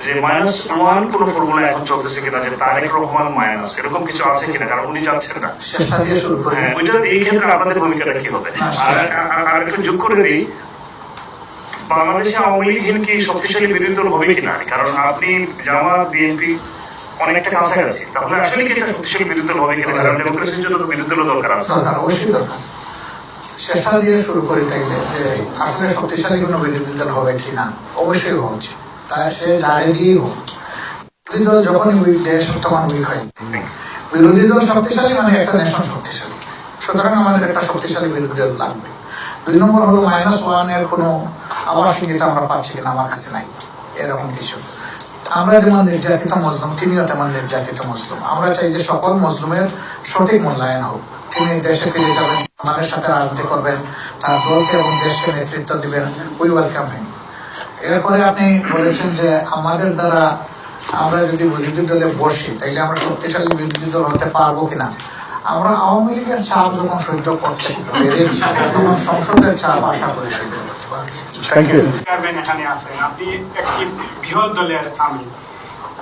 যে minus one কোন formula এখন চলতেছে কিনা যে তারেক রহমান মাইনাস এরকম কিছু আছে কিনা? কারণ উনি যাচ্ছেন না। করি। হ্যাঁ, এই ক্ষেত্রে আপনাদের ভূমিকাটা কি হবে? আর আর- আর একটু যোগ করে দিই বাংলাদেশে আওয়ামী লীগ কি শক্তিশালী বিরোধী দল হবে কিনা? কারণ আপনি জামাত বিএনপি অনেকটা কাছাকাছি তাহলে আসলে কি এটা শক্তিশালী বিরোধী দল হবে কিনা? কারণ ডেমোক্রেসির জন্য বিরোধী দল দরকার আছে। অবশ্যই দরকার। চেষ্টা দিয়ে শুরু করি তাইলে যে আসলে শক্তিশালী কোনো বিরোধী দল হবে কিনা? অবশ্যই হওয়া উচিত। বিরোধী দল শক্তিশালী মানে একটা নেশন শক্তিশালী। সুতরাং আমাদের একটা শক্তিশালী বিরোধী দল লাগবে। দুই নম্বর হলো মাইনাস আমরা পাচ্ছি কিনা আমার কাছে নাই। এরকম কিছু। আমরা যেমন নির্যাতিত মজলুম তিনিও তেমন নির্যাতিত মজলুম আমরা চাই যে সকল মজলুমের সঠিক মূল্যায়ন হোক। তিনি দেশে ফিরে যাবেন আমাদের সাথে রাজনীতি করবেন, তার দলকে এবং দেশকে নেতৃত্ব দিবেন। উই ওয়েলকাম হিম এরপরে আপনি বলেছেন যে আমাদের দ্বারা আমরা যদি বিরোধী দলে বসি তাইলে আমরা শক্তিশালী বিরোধী দল হতে পারব কিনা? আমরা আওয়ামী লীগের চাপ যখন সহ্য করতে পেরেছি তখন সংসদের চাপ আশা করি সহ্য করতে পারব। থ্যাংক ইউ চেয়ারম্যান এখানে আছেন। আপনি একটি বৃহৎ দলের আমি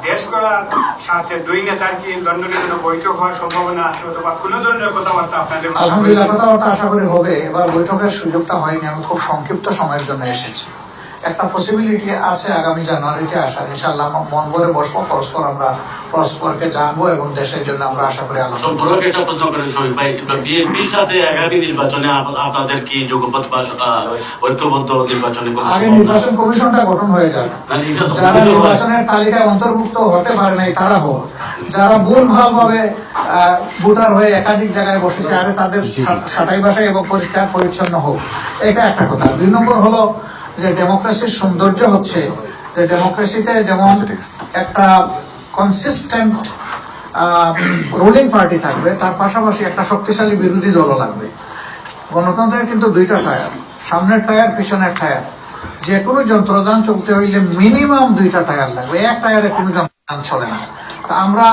দেশ করার সাথে দুই নেতার কি লন্ডনে কোনো বৈঠক হওয়ার সম্ভাবনা আছে অথবা কোনো ধরনের কথাবার্তা আপনাদের আলহামদুলিল্লাহ কথাবার্তা আশা করি হবে। এবার বৈঠকের সুযোগটা হয়নি। আমি খুব সংক্ষিপ্ত সময়ের জন্য এসেছি। একটা পসিবিলিটি আছে আগামী জানুয়ারিতে আসার। ইনশাআল্লাহ আমরা মন ভরে বসবো পরস্পর আমরা পরস্পরকে জানব এবং দেশের জন্য আমরা আশা করি আলোচনা একটা প্রশ্ন করেন শরীফ ভাই বিএনপির সাথে আগামী নির্বাচনে আপনাদের কি যোগপথ বা ঐক্যবদ্ধ নির্বাচনে আগে নির্বাচন কমিশনটা গঠন হয়ে যাবে যারা নির্বাচনের তালিকায় অন্তর্ভুক্ত হতে পারে নাই তারা হোক। যারা ভুল ভালো ভাবে ভোটার হয়ে একাধিক জায়গায় বসেছে আরে তাদের সাটাই বাসায় এবং পরিষ্কার পরিচ্ছন্ন হোক। এটা একটা কথা। দুই নম্বর হলো যে ডেমোক্রেসির সৌন্দর্য হচ্ছে, যে ডেমোক্রেসিতে যেমন একটা কনসিস্টেন্ট রুলিং পার্টি থাকবে, তার পাশাপাশি একটা শক্তিশালী বিরোধী দলও লাগবে। গণতন্ত্রের কিন্তু দুইটা টায়ার, সামনের টায়ার, পিছনের টায়ার। যে কোনো যন্ত্রদান চলতে হইলে মিনিমাম দুইটা টায়ার লাগবে। এক টায়ারে কোনো যন্ত্রযান চলে না। তা আমরা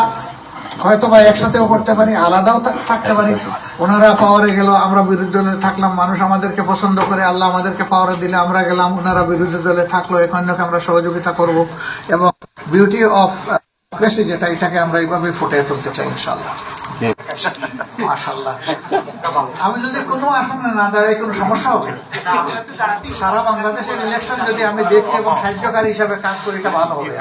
হয়তো বা একসাথেও করতে পারি, আলাদাও থাকতে পারি। ওনারা পাওয়ারে গেল, আমরা বিরোধী দলে থাকলাম, মানুষ আমাদেরকে পছন্দ করে, আল্লাহ আমাদেরকে পাওয়ারে দিলে আমরা গেলাম, ওনারা বিরোধী দলে থাকল এখানকে আমরা সহযোগিতা করব এবং বিউটি অফ ক্রেসি যেটা, এটাকে আমরা এইভাবে ফুটিয়ে তুলতে চাই ইনশাল্লাহ আমি যদি কোনো আসনে না দাঁড়াই, কোনো সমস্যা হবে? সারা বাংলাদেশের ইলেকশন যদি আমি দেখি এবং সাহায্যকারী হিসাবে কাজ করি, এটা ভালো হবে